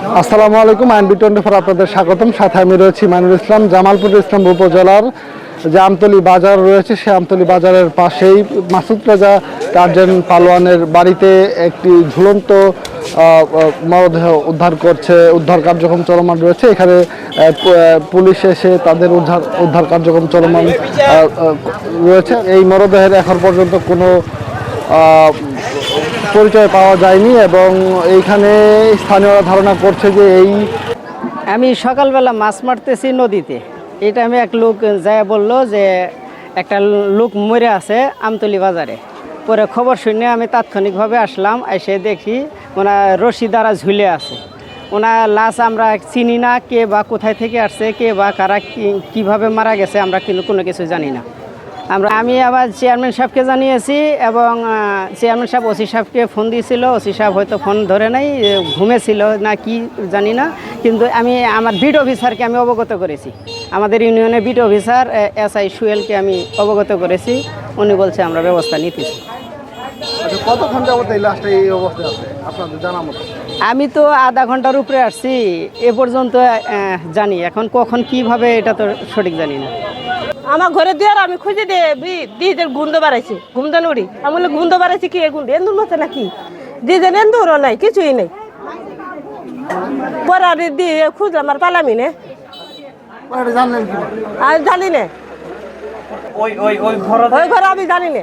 আসসালামু আলাইকুম আইন বি টোয়েন্টি ফোর আপনাদের স্বাগতম। সাথে আমি রয়েছি মাইনুল ইসলাম, জামালপুর ইসলাম উপজেলার যে আমতলি বাজার রয়েছে সে আমতলি বাজারের পাশেই মাসুদ রাজা গার্জেন পালোয়ানের বাড়িতে একটি ঝুলন্ত মরদেহ উদ্ধার করছে, উদ্ধার কার্যক্রম চলমান রয়েছে। এখানে পুলিশ এসে তাদের উদ্ধার উদ্ধার কার্যক্রম চলমান রয়েছে। এই মরদেহের এখন পর্যন্ত কোনো পরিচয় পাওয়া যায়নি এবং এইখানে স্থানীয়রা ধারণা করছে যে এই আমি সকালবেলা মাছ মারতেছি নদীতে। এটা আমি এক লোক যায় বলল যে একটা লোক মরে আছে আমতলি বাজারে। পরে খবর শুনে আমি তাৎক্ষণিকভাবে আসলাম, এসে দেখি ওনার রশি দ্বারা ঝুলে আছে। ওনার লাশ আমরা চিনি না, কে বা কোথায় থেকে আসছে, কে বা কারা কীভাবে মারা গেছে, আমরা কিন্তু কোনো কিছু জানি না। আমরা আমি আবার চেয়ারম্যান সাহেবকে জানিয়েছি এবং চেয়ারম্যান সাহেব ওসি সাহেবকে ফোন দিয়েছিল। ওসি সাহেব হয়তো ফোন ধরে নাই ঘুমেছিল না কি জানি না। কিন্তু আমি, আমার বিট অফিসারকে আমি অবগত করেছি। আমাদের ইউনিয়নের বিট অফিসার এস আই সুয়েলকে আমি অবগত করেছি। উনি বলছে, আমরা ব্যবস্থা নিতেছি। আচ্ছা কতক্ষণ যাবত এই লাশটা এই অবস্থায় আছে? আপনাদের জানা মতো। আমি তো আধা ঘণ্টার উপরে আসছি এ পর্যন্ত জানি। এখন কখন কীভাবে এটা তো সঠিক জানি না। আমার ঘরে দিয়ে আমি খুঁজে দিয়ে দিয়ে গুন্দ বাড়াইছি। ঘুমদা নুড়ি। আমি বলে গুন্দ বাড়াইছি কি গুন্দ এন্দুর মতো নাকি? দিয়ে এন্দুরও নাই কিছুই নেই। পরে আর দিয়ে খুঁজলাম আর পালামি নে। আর জানি না। ওই ওই ওই ঘর ওই ঘরে আমি জানি নে।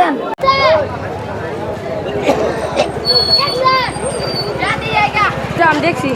Then. আমি দেখছি